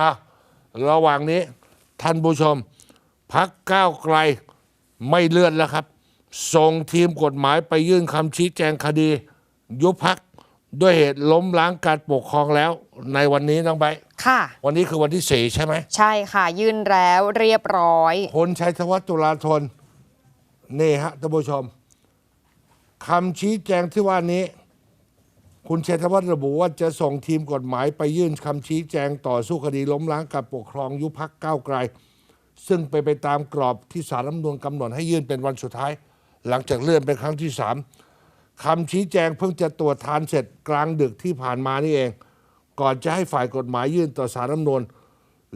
อะระหว่างนี้ท่านผู้ชมพักก้าวไกลไม่เลื่อนแล้วครับ ส่งทีมกฎหมายไปยื่นคำชี้แจงคดี ยุบพักด้วยเหตุล้มล้างการปกครองแล้วในวันนี้น้องใบร์ทค่ะ วันนี้คือวันที่สี่ใช่ไหม ใช่ค่ะ ยื่นแล้วเรียบร้อยพลชัยธวัฒน์ตุลาธนนี่ฮะท่านผู้ชมคำชี้แจงที่ว่านี้ คุณชัยธวัฒน์ระบุว่าจะส่งทีมกฎหมายไปยื่นคำชี้แจงต่อสู้คดีล้มล้างการปกครองยุบพักก้าวไกล ซึ่งไปนไปตามกรอบที่สารรัฐธรรมนูญกำหนดให้ยื่นเป็นวันสุดท้าย หลังจากเลื่อนเป็นครั้งที่สามคำชี้แจงเพิ่งจะตรวจทานเสร็จกลางดึกที่ผ่านมานี่เอง ก่อนจะให้ฝ่ายกฎหมายยื่นต่อสารรัฐธรรมนูญ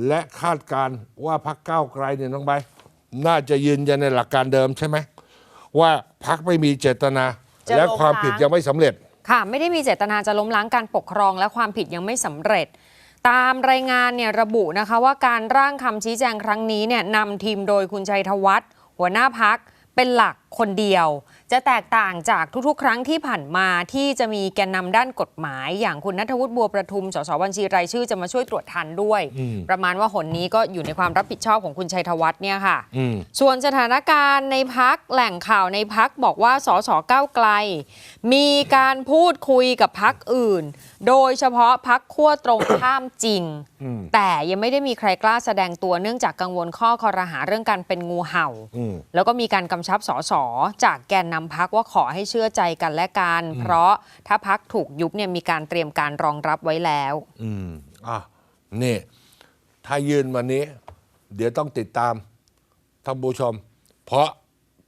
และคาดการณ์ว่าพักก้าวไกลเนี่ยน้องใบร์ทน่าจะยืนยันในหลักการเดิมใช่ไหมว่าพักไม่มีเจตนาจะและล้มความผิดล้างยังไม่สำเร็จ ค่ะ ไม่ได้มีเจตนาจะล้มล้างการปกครอง และความผิดยังไม่สำเร็จ ตามรายงานเนี่ยระบุนะคะว่าการร่างคำชี้แจงครั้งนี้เนี่ยนำทีมโดยคุณชัยธวัฒน์หัวหน้าพักเป็นหลักคนเดียว จะแตกต่างจากทุกๆ ครั้งที่ผ่านมาที่จะมีแกนนำด้านกฎหมาย อย่างคุณนัทวุฒิบัวประทุมสสบัญชีรายชื่อจะมาช่วยตรวจทันด้วย ประมาณว่าหนนี้ก็อยู่ในความรับผิดชอบของคุณชัยธวัฒน์เนี่ยค่ะอืมส่วนสถานการณ์ในพักแหล่งข่าวในพักบอกว่าสสก้าวไกล มีการพูดคุยกับพักอื่น โดยเฉพาะพักขั้วตรงข้ามจริงอืมแต่ยังไม่ได้มีใครกล้าแสดงตัวเนื่องจากกังวลข้อคอรหาเรื่องการเป็นงูเห่าอืมแล้วก็มีการกำชับสสจากแกนนำพักว่าขอให้เชื่อใจกันและกัน เพราะถ้าพักถูกยุบเนี่ยมีการเตรียมการรองรับไว้แล้ว อืมอะนี่ ถ้ายืนวันนี้ เดี๋ยวต้องติดตามท่านผู้ชม เพราะ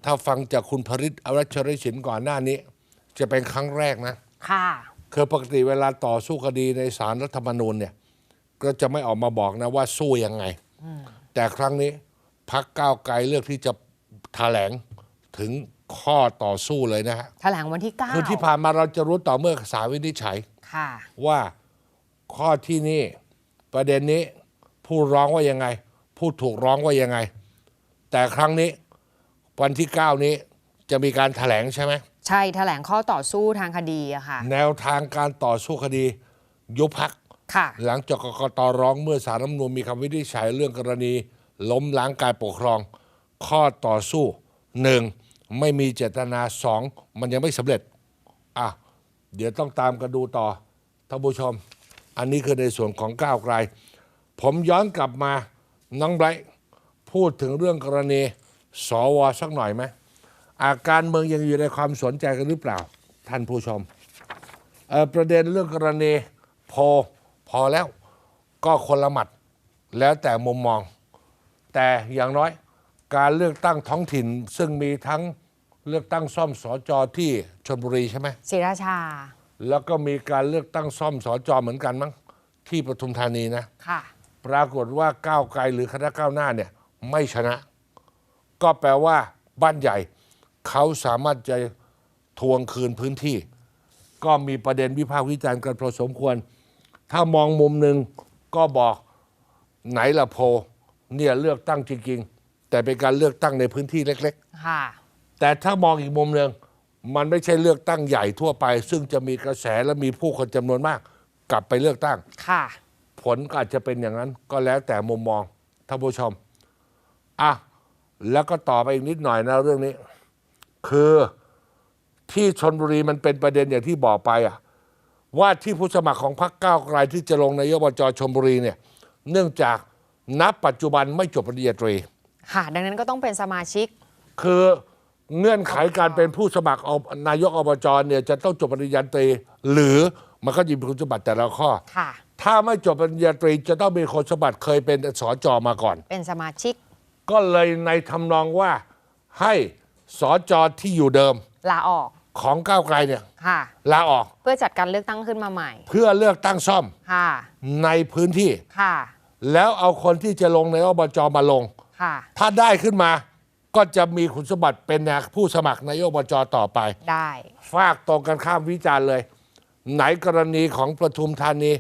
ถ้าฟังจากคุณพริตอรัชริชินก่อนหน้านี้ จะเป็นครั้งแรกนะ ค่ะคือปกติเวลาต่อสู้คดีในศาลรัฐธรรมนูญเนี่ย ก็จะไม่ออกมาบอกนะว่าสู้ยังไง แต่ครั้งนี้พักก้าวไกลเลือกที่จะแถลงถึง ข้อต่อสู้เลยนะฮะแถลงวันที่9คือที่ผ่านมาเราจะรู้ต่อเมื่อศาลวินิจฉัยค่ะ ว่าข้อที่นี่ประเด็นนี้ผู้ร้องว่ายังไง ผู้ถูกร้องว่ายังไง แต่ครั้งนี้วันที่ 9 นี้จะมีการถแถลงใช่ไหมใช่แถลงข้อต่อสู้ทางคดีอะค่ะ แนวทางการต่อสู้คดียุบพักค่ะ หลังจากกกตร้องเมื่อสารรัฐธรรมนูญมีคำวินิจฉัยเรื่องกรณี ล้มล้างการปกครอง ข้อต่อสู้หนึ่ง ไม่มีเจตนาสองมันยังไม่สำเร็จอะเดี๋ยวต้องตามกันดูต่อท่านผู้ชม อันนี้คือในส่วนของก้าวไกล ผมย้อนกลับมาน้องไบรท์พูดถึงเรื่องกรณีสวสักหน่อยไหมอาการเมืองยังอยู่ในความสนใจกันหรือเปล่า ท่านผู้ชมประเด็นเรื่องกรณีพลพอแล้วก็คนละหมัดแล้วแต่มุมมอง แต่อย่างน้อยการเลือกตั้งท้องถิ่นซึ่งมีทั้ง เลือกตั้งซ่อมสอจอที่ชนบุรีใช่ไหมศรีราชา แล้วก็มีการเลือกตั้งซ่อมสอจอเหมือนกันมั้งที่ปทุมธานีนะ ค่ะ ปรากฏว่าก้าวไกลหรือคณะก้าวหน้าเนี่ยไม่ชนะ ก็แปลว่าบ้านใหญ่ เขาสามารถจะทวงคืนพื้นที่ ก็มีประเด็นวิพากษ์วิจารณ์กันพอสมควร ถ้ามองมุมหนึ่งก็บอกไหนละโพลเนี่ยเลือกตั้งจริงๆแต่เป็นการเลือกตั้งในพื้นที่เล็กค่ะๆ แต่ถ้ามองอีกมุมหนึ่งมันไม่ใช่เลือกตั้งใหญ่ทั่วไป ซึ่งจะมีกระแสและมีผู้คนจำนวนมาก กลับไปเลือกตั้ง ค่ะ ผลก็อาจจะเป็นอย่างนั้น ก็แล้วแต่มุมมองท่านผู้ชมอะแล้วก็ต่อไปอีกนิดหน่อยนะเรื่องนี้ คือที่ชนบุรีมันเป็นประเด็นอย่างที่บอกไปอะว่าที่ผู้สมัครของพรรคก้าวไกลที่จะลงนายกอบจชนบุรีเนี่ย เนื่องจากนับปัจจุบันไม่จบปริญญาตรี ค่ะ ดังนั้นก็ต้องเป็นสมาชิก คือ เงื่อนไขการเป็นผู้สมัครอบนายกอบจเนี่ยจะต้องจบปริญญาตรี หรือมันก็จะมีคุณสมบัติแต่ละข้อ ค่ะ ถ้าไม่จบปริญญาตรีจะต้องมีคนสมบัติเคยเป็นสอจอมาก่อน เป็นสมาชิกก็เลยในทำนองว่าให้สอจอที่อยู่เดิมลาออกของก้าวไกลเนี่ยค่ะ ลาออกเพื่อจัดการเลือกตั้งขึ้นมาใหม่ เพื่อเลือกตั้งซ่อมค่ะ ในพื้นที่ค่ะ แล้วเอาคนที่จะลงในอบจมาลง ค่ะ ถ้าได้ขึ้นมา ก็จะมีคุณสมบัติเป็นผู้สมัครนายกอบจต่อไป ได้ฝากตรงกันข้ามวิจารณ์เลย ไหนกรณีของประทุมธานี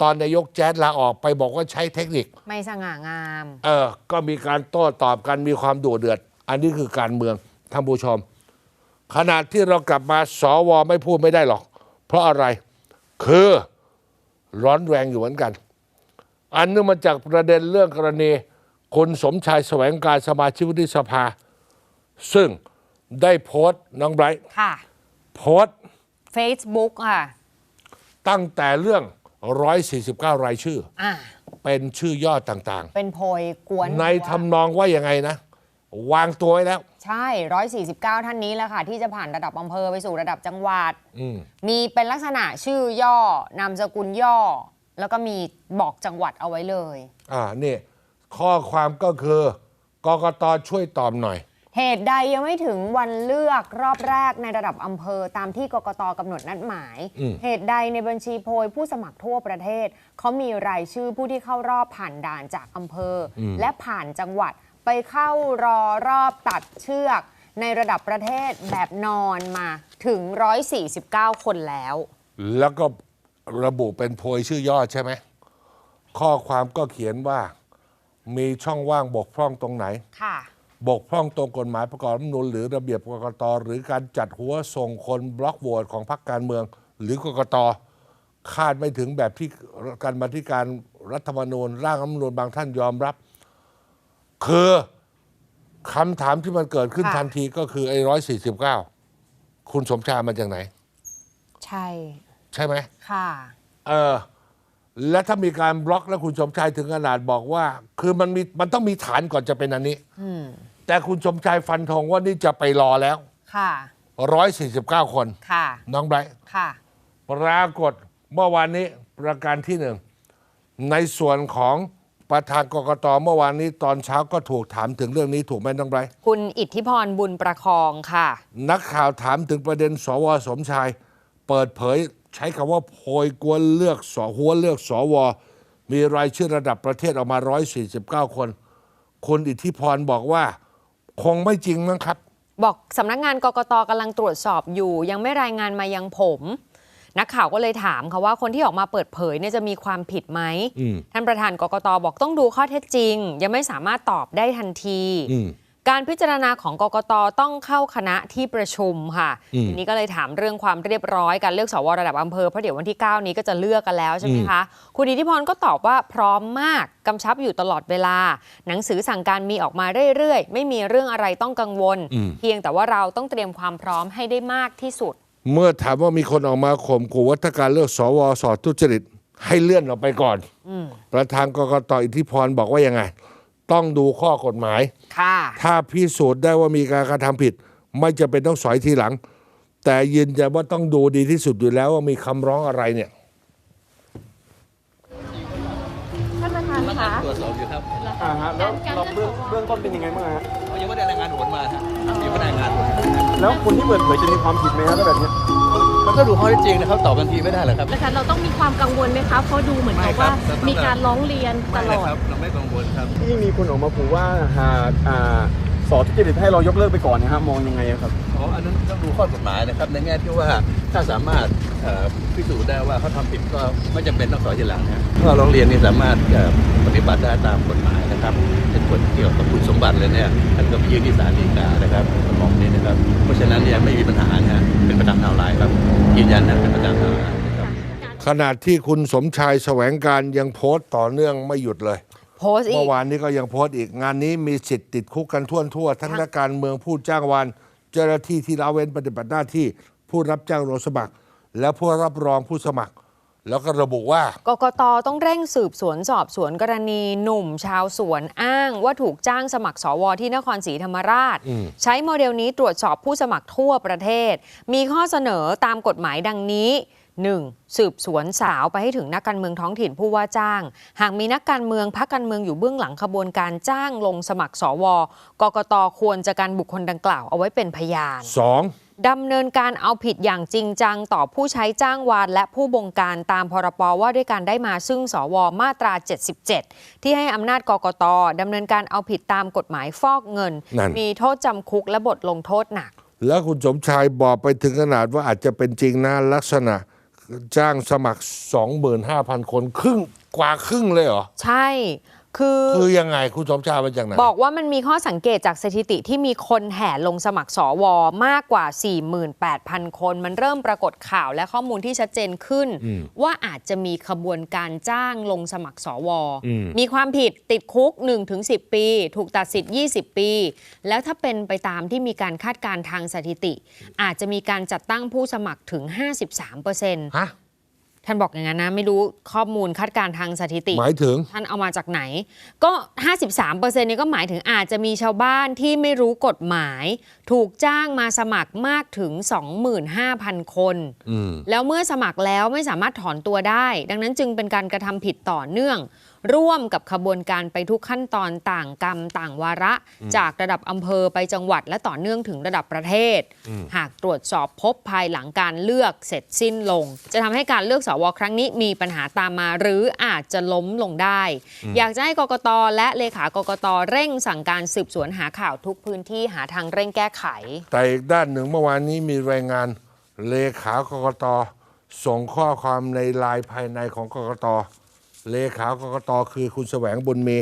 ตอนนายกแจ๊ดลาออกไปบอกว่าใช้เทคนิค ไม่สง่างาม เออ ก็มีการโต้ตอบกันมีความดุเดือด อันนี้คือการเมืองท่านผู้ชม ขณะที่เรากลับมาสวไม่พูดไม่ได้หรอก เพราะอะไร คือร้อนแรงอยู่เหมือนกัน อันเนื่องมาจากประเด็นเรื่องกรณี คุณสมชายแสวงการสมาชิกวุฒิสภา ซึ่งได้โพสต์น้องไบรท์ค่ะ โพสต์ Facebook ค่ะ ตั้งแต่เรื่อง 149 รายชื่ออ่าเป็นชื่อย่อต่างเป็นโพยกวนๆในทำนองว่ายังไงนะ วางตัวไว้แล้ว ใช่ 149 ท่านนี้แหละค่ะ ที่จะผ่านระดับอำเภอไปสู่ระดับจังหวัดอืมมีเป็นลักษณะชื่อย่อนามสกุลย่อ แล้วก็มีบอกจังหวัดเอาไว้เลย อ่านี่ ข้อความก็คือกกตช่วยตอบหน่อย เหตุใดยังไม่ถึงวันเลือกรอบแรกในระดับอำเภอตามที่กกตกำหนดนัดหมาย อืม เหตุใดในบัญชีโพยผู้สมัครทั่วประเทศ เขามีรายชื่อผู้ที่เข้ารอบผ่านด่านจากอำเภออและผ่านจังหวัดไปเข้ารอรอบตัดเชือก ในระดับประเทศแบบนอนมาถึง 149 คนแล้ว แล้วก็ระบุเป็นโพยชื่อย่อใช่ไหม ข้อความก็เขียนว่า มีช่องว่างบกพร่องตรงไหน ค่ะ บกพร่องตรงกฎหมายประกอบรัฐธรรมนูญหรือระเบียบกกตหรือการจัดหัวส่งคนบล็อกโหวตของพรรคการเมือง หรือกกตคาดไม่ถึงแบบที่การมาธิการรัฐธรรมนูญ ร่างรัฐธรรมนูญบางท่านยอมรับ คือคำถามที่มันเกิดขึ้นค่ะ ทันทีก็คือไอ้ร้อยสี่สิบเก้าคุณสมชายมาจากไหน ใช่ ใช่ไหม ค่ะ เออ และถ้ามีการบล็อกแล้วคุณสมชายถึงขนาดบอกว่า คือมันมีมันต้องมีฐานก่อนจะเป็นอันนี้ อืมแต่คุณสมชายฟันธงว่านี่จะไปรอแล้ว ค่ะ 149 คน ค่ะ น้องไบรท์ค่ะ ปรากฏเมื่อวานนี้ประการที่หนึ่ง ในส่วนของประธานกกตเมื่อวานนี้ตอนเช้าก็ถูกถามถึงเรื่องนี้ถูกไหมน้องไบรท์คุณอิทธิพรบุญประคองค่ะ นักข่าวถามถึงประเด็นสวสมชาย เปิดเผย ใช้คำว่าโพยกวนเลือกสหัวเลือกสวมีรายชื่อระดับประเทศออกมา 149 คน คุณอิทธิพรบอกว่า คงไม่จริงมั้งครับ บอกสำนักงานกกตกำลังตรวจสอบอยู่ ยังไม่รายงานมายังผม นักข่าวก็เลยถามค่ะว่าคนที่ออกมาเปิดเผยเนี่ยจะมีความผิดไหมอืมท่านประธานกกตบอกต้องดูข้อเท็จจริง ยังไม่สามารถตอบได้ทันทีอืม การพิจารณาของกกตต้องเข้าคณะที่ประชุมค่ะอืมทีนี้ก็เลยถามเรื่องความเรียบร้อยการเลือกสวระดับอำเภอเพราะเดี๋ยววันที่ 9 นี้ก็จะเลือกกันแล้วใช่ไหมคะ คุณอิทธิพรก็ตอบว่าพร้อมมากกำชับอยู่ตลอดเวลา หนังสือสั่งการมีออกมาเรื่อยๆ ไม่มีเรื่องอะไรต้องกังวลอืมเพียงแต่ว่าเราต้องเตรียมความพร้อมให้ได้มากที่สุด เมื่อถามว่ามีคนออกมาข่มขู่ว่าถ้าการเลือกสวสอดทุจริตให้เลื่อนออกไปก่อนประธานกกตอิทธิพรบอกว่ายังไง ต้องดูข้อกฎหมาย ค่ะ ถ้าพิสูจน์ได้ว่ามีการกระทำผิด ไม่จะเป็นต้องสอยทีหลัง แต่ยืนยันว่าต้องดูดีที่สุดอยู่แล้วว่ามีคำร้องอะไรเนี่ย ท่านประธานมาคะ ตรวจสอบอยู่ครับอ่าฮะแล้วเราเบื้องเบื้องต้นเป็นยังไงบ้างฮะเขายังไม่ได้รายงานผลมาฮะยังไม่ได้รายงานผลแล้วคนที่เปิดเผยจะมีความผิดไหมครับถ้าแบบเนี้ย มันก็ดูข้อเท็จจริงนะครับตอบกันทีไม่ได้หรอกครับ นะคะเราต้องมีความกังวลไหมคะเพราะดูเหมือนกับว่าไม่ครับ มีการร้องเรียนตไม่ลเลยอด ครับเราไม่กังวลครับ ที่มีคนออกมาขู่ว่าหากอ่าสอทุจริตให้เรายกเลิกไปก่อนเนยฮะมองยังไงอะครับ อ๋อ อันนั้นต้องดูข้อกฎหมายนะครับ ในแง่ที่ว่าถ้าสามารถเอ่อพิสูจน์ได้ว่าเขาทำผิดก็ไม่จำเป็นต้องสอยทีหลังนะถ้าร้องเรียนนี่สามารถเอ่อปฏิบัติได้ตามกฎหมายนะครับเป็นกฎเกี่ยวกับคุณสมบัติเลยเนี่ยท่านก็ไปยื่นที่ศาลฎีกานะครับมองนี้นะครับ เพราะฉะนั้นเนี่ยไม่มีปัญ ยืนยันนะเป็นประจำทางไลน์นะครับขณะที่คุณสมชายแสวงการยังโพสต์ต่อเนื่องไม่หยุดเลย โพสต์อีเมื่กอวานนี้ก็ยังโพสต์อีกงานนี้มีสิทธิ์ติดคุกกันทั่วทั่วๆทั้งนักการเมืองผู้จ้างวาน เจ้าหน้าที่ที่ละเว้นปฏิบัติหน้าที่ผู้รับจ้างลงสมัคร และผู้รับรองผู้สมัคร แล้วก็ระบุว่ากกตต้องเร่งสืบสวนสอบสวนกรณีหนุ่มชาวสวนอ้าง ว่าถูกจ้างสมัครสวที่นครศรีธรรมราชอืมใช้โมเดลนี้ตรวจสอบผู้สมัครทั่วประเทศ มีข้อเสนอตามกฎหมายดังนี้ 1. สืบสวนสาวไปให้ถึงนักการเมืองท้องถิ่นผู้ว่าจ้าง หากมีนักการเมืองพักการเมืองอยู่เบื้องหลังขบวนการจ้างลงสมัครสวกกตควรจะการบุคคลดังกล่าวเอาไว้เป็นพยาน 2. ดำเนินการเอาผิดอย่างจริงจังต่อผู้ใช้จ้างวาน และผู้บงการตามพรปว่าด้วยการได้มาซึ่งสวมาตรา 77 ที่ให้อำนาจกกตดำเนินการเอาผิดตามกฎหมายฟอกเงินนั่นมีโทษจำคุกและบทลงโทษหนัก แล้วคุณสมชายบอกไปถึงขนาดว่าอาจจะเป็นจริงนะลักษณะจ้างสมัคร 25,000 คนครึ่งกว่าครึ่งเลยเหรอ ใช่ คือคือยังไงคุณสมชายมาจากไหนบอกว่ามันมีข้อสังเกตจากสถิติที่มีคนแห่ลงสมัครสวมากกว่า 48,000 คน มันเริ่มปรากฏข่าวและข้อมูลที่ชัดเจนขึ้นอืมว่าอาจจะมีขบวนการจ้างลงสมัครสวอืมมีความผิดติดคุก 1-10 ปี ถูกตัดสิทธิ์ 20 ปี แล้วถ้าเป็นไปตามที่มีการคาดการณ์ทางสถิติ อาจจะมีการจัดตั้งผู้สมัครถึง 53%ฮะ ท่านบอกอย่างนั้นนะ ไม่รู้ข้อมูลคาดการณ์ทางสถิติ หมายถึง ท่านเอามาจากไหน ก็ 53%นี้ก็หมายถึงอาจจะมีชาวบ้านที่ไม่รู้กฎหมาย ถูกจ้างมาสมัครมากถึง 25,000 คนอืมแล้วเมื่อสมัครแล้วไม่สามารถถอนตัวได้ ดังนั้นจึงเป็นการกระทำผิดต่อเนื่อง ร่วมกับขบวนการไปทุกขั้นตอนต่างกรรมต่างวาระ จากระดับอำเภอไปจังหวัด และต่อเนื่องถึงระดับประเทศ หากตรวจสอบพบภายหลังการเลือกเสร็จสิ้นลง จะทำให้การเลือกสวครั้งนี้มีปัญหาตามมา หรืออาจจะล้มลงได้ อยากจะให้กกตและเลขากกตเร่งสั่งการสืบสวนหาข่าวทุกพื้นที่หาทางเร่งแก้ไข แต่อีกด้านหนึ่งเมื่อวานนี้มีรายงานเลขากกตส่งข้อความในไลายภายในของกกต เลขากกตคือคุณแสวงบุญมี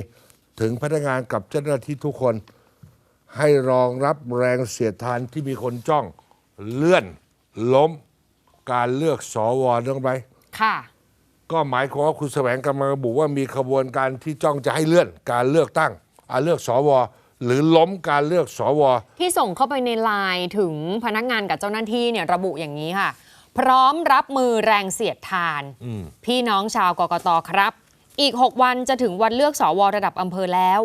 ถึงพนักงานกับเจ้าหน้าที่ทุกคน ให้รองรับแรงเสียดทานที่มีคนจ้องเลื่อนล้มการเลือกสวเรื่องไปค่ะ ก็หมายความว่าคุณแสวงกำลังระบุว่ามีขบวนการที่จ้องจะให้เลื่อนการเลือกตั้งอาเลือกสวหรือล้มการเลือกสวที่ส่งเข้าไปในไลน์ถึงพนักงานกับเจ้าหน้าที่เนี่ยระบุอย่างนี้ค่ะ พร้อมรับมือแรงเสียดทาน พี่น้องชาวกกตครับ อีก 6 วันจะถึงวันเลือกสอวระดับอำเภอแล้ว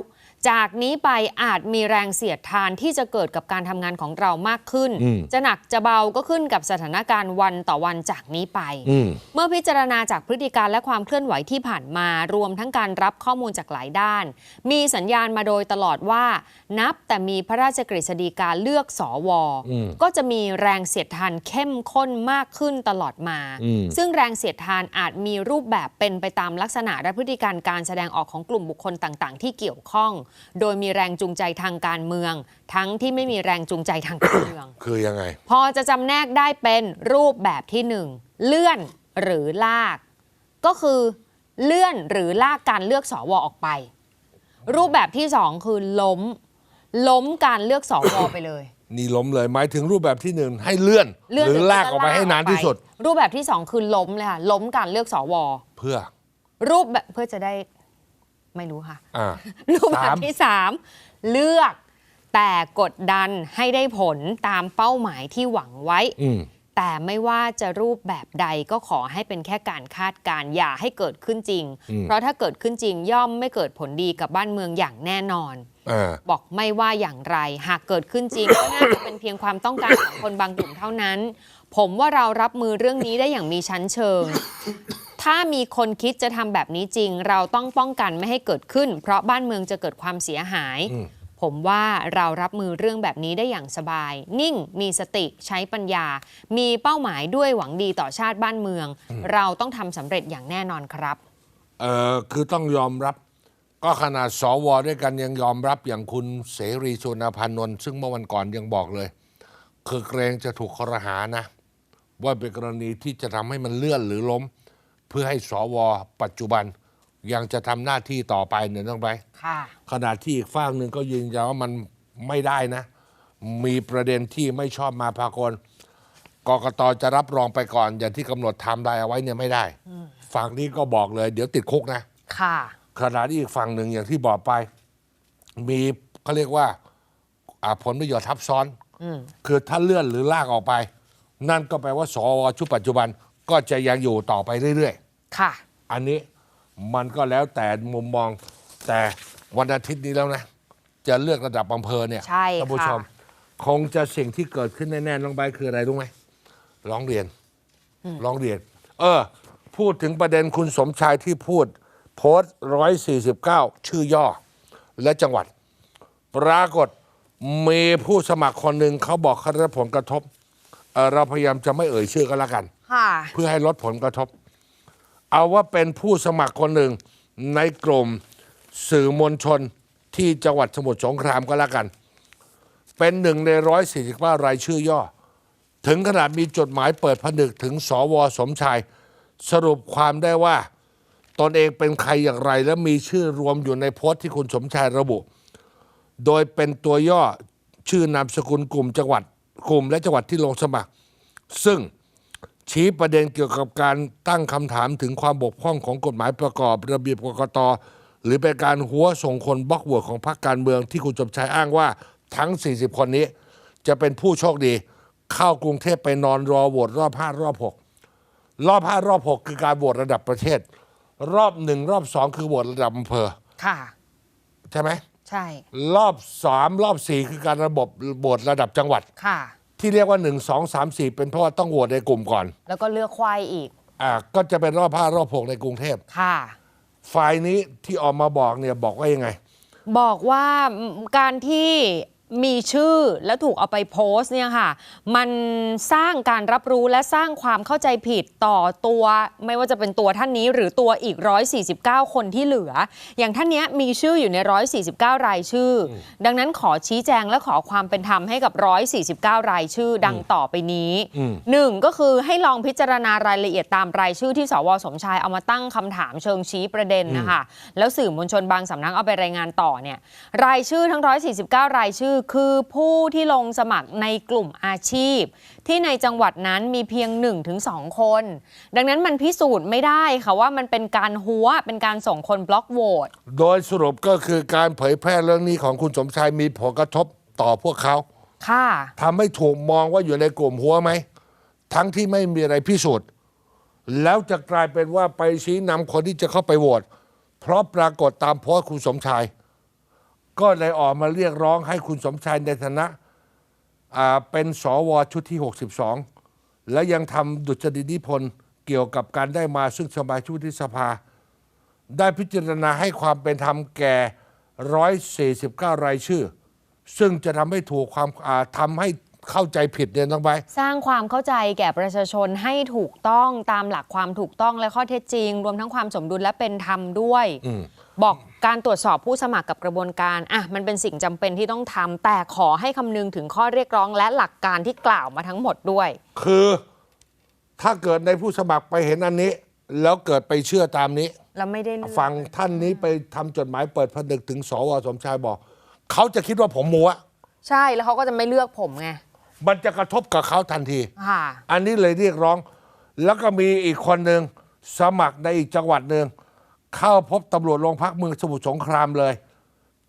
จากนี้ไปอาจมีแรงเสียดทานที่จะเกิดกับการทำงานของเรามากขึ้นอืมจะหนักจะเบาก็ขึ้นกับสถานการณ์วันต่อวันจากนี้ไปอืมเมื่อพิจารณาจากพฤติการและความเคลื่อนไหวที่ผ่านมารวมทั้งการรับข้อมูลจากหลายด้าน มีสัญญาณมาโดยตลอดว่า นับแต่มีพระราชกฤษฎีกาเลือกสอวอืมก็จะมีแรงเสียดทานเข้มข้นมากขึ้นตลอดมาอืมซึ่งแรงเสียดทานอาจมีรูปแบบเป็นไปตามลักษณะและพฤติการการแสดงออกของกลุ่มบุคคลต่าง ๆ ที่เกี่ยวข้องโดยมีแรงจูงใจทางการเมือง ทั้งที่ไม่มีแรงจูงใจทางการเมือง คือยังไง พอจะจำแนกได้เป็นรูปแบบที่หนึ่งเลื่อนหรือลาก ก็คือเลื่อนหรือลากการเลือกสอวออกไป รูปแบบที่สองคือล้ม ล้มการเลือกสอวอไปเลย นี่ล้มเลยหมายถึงรูปแบบที่หนึ่งให้เลื่อนเลื่อนหรือลากออกไปให้นานที่สุด รูปแบบที่สองคือล้มเลยค่ะล้มการเลือกสอวอเพื่อ รูปแบบเพื่อจะได้ ไม่รู้ค่ะอ่า รูปแบสาบมที่สามเลือก แต่กดดันให้ได้ผลตามเป้าหมายที่หวังไว้ อืม แต่ไม่ว่าจะรูปแบบใดก็ขอให้เป็นแค่การคาดการณ์อย่าให้เกิดขึ้นจริง อืม เพราะถ้าเกิดขึ้นจริงย่อมไม่เกิดผลดีกับบ้านเมืองอย่างแน่นอน อ่า บอกไม่ว่าอย่างไร หากเกิดขึ้นจริง ก็น่าจะเป็นเพียงความต้องการของคนบางกลุ่มเท่านั้น ผมว่าเรารับมือเรื่องนี้ได้อย่างมีชั้นเชิง ถ้ามีคนคิดจะทำแบบนี้จริง เราต้องป้องกันไม่ให้เกิดขึ้น เพราะบ้านเมืองจะเกิดความเสียหายอืมผมว่าเรารับมือเรื่องแบบนี้ได้อย่างสบาย นิ่งมีสติใช้ปัญญา มีเป้าหมายด้วยหวังดีต่อชาติบ้านเมือง เราต้องทำสำเร็จอย่างแน่นอนครับเออคือต้องยอมรับก็ขนาดสวด้วยกันยังยอมรับอย่างคุณเสรีสุวรรณพันนนท์ซึ่งเมื่อวันก่อนยังบอกเลย คือเกรงจะถูกคอรหานะ ว่าเป็นกรณีที่จะทำให้มันเลื่อนหรือล้มเพื่อให้สวปัจจุบันยังจะทำหน้าที่ต่อไปเนี่ยต้องไปค่ะขณะที่อีกฝั่งหนึ่งก็ยืนยันว่ามันไม่ได้นะ มีประเด็นที่ไม่ชอบมาพากลกกตจะรับรองไปก่อน อย่างที่กำหนดไทม์ไลน์เอาไว้เนี่ยไม่ได้ ฝั่งนี้ก็บอกเลย เดี๋ยวติดคุกนะ ค่ะขณะที่อีกฝั่งหนึ่งอย่างที่บอกไป มีเขาเรียกว่าอ่าผลประโยชน์ทับซ้อนอืมคือถ้าเลื่อนหรือลากออกไป นั่นก็แปลว่าสวชุดปัจจุบันก็จะยังอยู่ต่อไปเรื่อยๆ ค่ะ อันนี้มันก็แล้วแต่มุมมองแต่วันอาทิตย์นี้แล้วนะ จะเลือกระดับอำเภอเนี่ยใช่ท่านผู้ค่ะชมคงจะสิ่งที่เกิดขึ้นแน่ๆน้องใบร์ทคืออะไรรู้ไหมร้องเรียนร้องเรียน เออ พูดถึงประเด็นคุณสมชายที่พูด โพสต์ร้อยสี่สิบเก้าชื่อย่อ และจังหวัด ปรากฏมีผู้สมัครคนหนึ่งเขาบอกเขาได้รับผลกระทบเอ่อเราพยายามจะไม่เอ่ยชื่อกันละกัน ค่ะ เพื่อให้ลดผลกระทบ เอาว่าเป็นผู้สมัครคนหนึ่งในกลุ่มสื่อมวลชนที่จังหวัดสมุทรสงครามก็แล้วกัน เป็นหนึ่งในร้อยสี่สิบารายชื่อย่อ ถึงขนาดมีจดหมายเปิดผนึกถึงสวสมชาย สรุปความได้ว่า ตนเองเป็นใครอย่างไร และมีชื่อรวมอยู่ในโพสต์ที่คุณสมชายระบุ โดยเป็นตัวย่อชื่อนามสกุลกลุ่มจังหวัดกลุ่มและจังหวัดที่ลงสมัคร ซึ่ง ชี้ประเด็นเกี่ยวกับการตั้งคำถามถึงความบกพร่องของกฎหมายประกอบระเบียบกกตหรือเป็นการหัวส่งคนบล็อกโหวตของพรรคการเมืองที่คุณสมชายอ้างว่าทั้ง 40 คนนี้ จะเป็นผู้โชคดี เข้ากรุงเทพไปนอนรอโหวตรอบ5รอบ6รอบ5รอบ6คือการโหวตระดับประเทศ รอบหนึ่งรอบสองคือโหวตระดับอำเภอค่ะ ใช่ไหมใช่ รอบสามรอบสี่คือการระบบโหวตระดับจังหวัดค่ะ ที่เรียกว่า 1 2 3 4 เป็นเพราะว่าต้องโหวตในกลุ่มก่อนแล้วก็เลือกควายอีกอ่าก็จะเป็นรอบ5รอบ6ในกรุงเทพค่ะ ฝ่ายนี้ที่ออกมาบอกเนี่ยบอกว่ายังไง บอกว่าการที่ มีชื่อแล้วถูกเอาไปโพสต์เนี่ยค่ะ มันสร้างการรับรู้และสร้างความเข้าใจผิดต่อตัว ไม่ว่าจะเป็นตัวท่านนี้หรือตัวอีก 149 คนที่เหลือ อย่างท่านเนี้ยมีชื่ออยู่ใน 149 รายชื่ออดังนั้นขอชี้แจงและขอความเป็นธรรมให้กับ 149 รายชื่อดังต่อไปนี้อืมหนึ่งก็คือให้ลองพิจารณารายละเอียดตามรายชื่อที่สวสมชายเอามาตั้งคำถามเชิงชี้ประเด็นนะคะแล้วสื่อมวลชนบางสำนักเอาไปรายงานต่อเนี่ยรายชื่อทั้ง 149 รายชื่อคือผู้ที่ลงสมัครในกลุ่มอาชีพ ที่ในจังหวัดนั้นมีเพียง 1-2 คน ดังนั้นมันพิสูจน์ไม่ได้ค่ะว่ามันเป็นการหัวเป็นการส่งคนบล็อกโหวตโดยสรุปก็คือการเผยแพร่เรื่องนี้ของคุณสมชายมีผลกระทบต่อพวกเขาค่ะทำให้ถูกมองว่าอยู่ในกลุ่มหัวไหม ทั้งที่ไม่มีอะไรพิสูจน์ แล้วจะกลายเป็นว่าไปชี้นำคนที่จะเข้าไปโหวตเพราะปรากฏตามโพสต์คุณสมชาย ก็เลยออกมาเรียกร้องให้คุณสมชายในฐานะอ่าเป็นสวชุดที่ 62 และยังทำดุจดินิพนธ์เกี่ยวกับการได้มาซึ่งสมาชิกวุฒิสภา ได้พิจารณาให้ความเป็นธรรมแก่ 149 รายชื่อ ซึ่งจะทำให้ถูกความอ่าทำให้เข้าใจผิดเนี่ยน้องใบร์ทสร้างความเข้าใจแก่ประชาชนให้ถูกต้องตามหลักความถูกต้องและข้อเท็จจริง รวมทั้งความสมดุลและเป็นธรรมด้วยอืมบอก การตรวจสอบผู้สมัครกับกระบวนการอะมันเป็นสิ่งจำเป็นที่ต้องทำแต่ขอให้คำนึงถึงข้อเรียกร้องและหลักการที่กล่าวมาทั้งหมดด้วย คือถ้าเกิดในผู้สมัครไปเห็นอันนี้ แล้วเกิดไปเชื่อตามนี้ แล้วไม่ได้เลือกฟังท่านนี้ไปทำจดหมายเปิดผนึกถึงสวสมชายบอก เขาจะคิดว่าผมมัวใช่แล้วเขาก็จะไม่เลือกผมไงมันจะกระทบกับเขาทันทีค่ะอันนี้เลยเรียกร้อง แล้วก็มีอีกคนหนึ่งสมัครในอีกจังหวัดหนึ่ง เข้าพบตำรวจโรงพักเมืองสมุทรสงครามเลย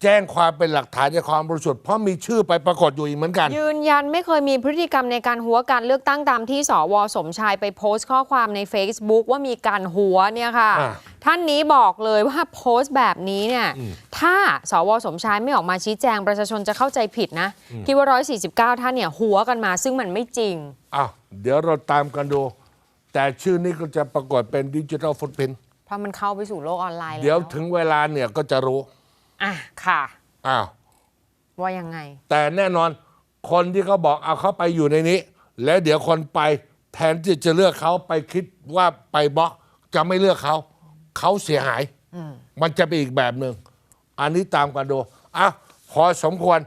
แจ้งความเป็นหลักฐานในความบริสุทธิ์เพราะมีชื่อไปปรากฏอยู่อีกเหมือนกัน ยืนยันไม่เคยมีพฤติกรรมในการหัวการเลือกตั้งตามที่สวสมชายไปโพสต์ข้อความใน Facebook ว่ามีการหัวเนี่ยค่ะ อ่า ท่านนี้บอกเลยว่าโพสต์แบบนี้เนี่ย ถ้าสวสมชายไม่ออกมาชี้แจงประชาชนจะเข้าใจผิดนะ คิดว่า 149 ท่านเนี่ยหัวกันมาซึ่งมันไม่จริง อ้าวเดี๋ยวเราตามกันดู แต่ชื่อนี้ก็จะปรากฏเป็นดิจิทัลฟุตพินเพ ราะมันเข้าไปสู่โลกออนไลน์แล้ว เดี๋ยวถึงเวลาเนี่ยก็จะรู้ อะค่ะ อ้าว ว่ายังไง แต่แน่นอนคนที่เขาบอกเอาเขาไปอยู่ในนี้ แล้วเดี๋ยวคนไปแทนที่จะเลือกเขาไปคิดว่าไปบล็อกจะไม่เลือกเขา เขาเสียหายมันจะเป็นอีกแบบหนึ่ง อันนี้ตามกันดูอะพอสมควร